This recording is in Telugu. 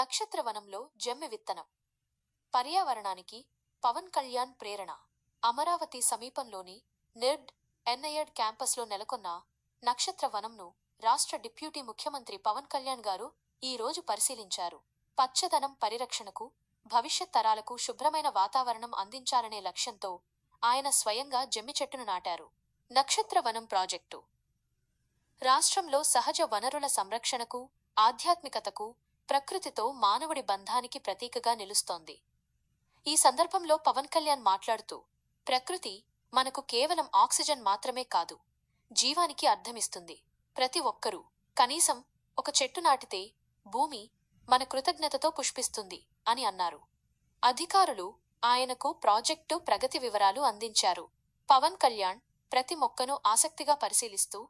నక్షత్రవనంలో జమ్మి విత్తనం. పర్యావరణానికి పవన్ కళ్యాణ్ ప్రేరణ. అమరావతి సమీపంలోని నిర్డ్ ఎన్ఐఎడ్ క్యాంపస్లో నెలకొన్న నక్షత్రవనంను రాష్ట్ర డిప్యూటీ ముఖ్యమంత్రి పవన్ కళ్యాణ్ గారు ఈ రోజు పరిశీలించారు. పచ్చదనం పరిరక్షణకు భవిష్యత్ తరాలకు శుభ్రమైన వాతావరణం అందించాలనే లక్ష్యంతో ఆయన స్వయంగా జమ్మి చెట్టును నాటారు. నక్షత్రవనం ప్రాజెక్టు. రాష్ట్రంలో సహజ వనరుల సంరక్షణకు ఆధ్యాత్మికతకు ప్రకృతితో మానవుడి బంధానికి ప్రతీకగా నిలుస్తోంది. ఈ సందర్భంలో పవన్ కళ్యాణ్ మాట్లాడుతూ ప్రకృతి మనకు కేవలం ఆక్సిజన్ మాత్రమే కాదు జీవానికి అర్థమిస్తుంది. ప్రతి ఒక్కరూ కనీసం ఒక చెట్టు నాటితే భూమి మన కృతజ్ఞతతో పుష్పిస్తుంది అని అన్నారు. అధికారులు ఆయనకు ప్రాజెక్టు ప్రగతి వివరాలు అందించారు. పవన్ కళ్యాణ్ ప్రతి మొక్కను ఆసక్తిగా పరిశీలిస్తూ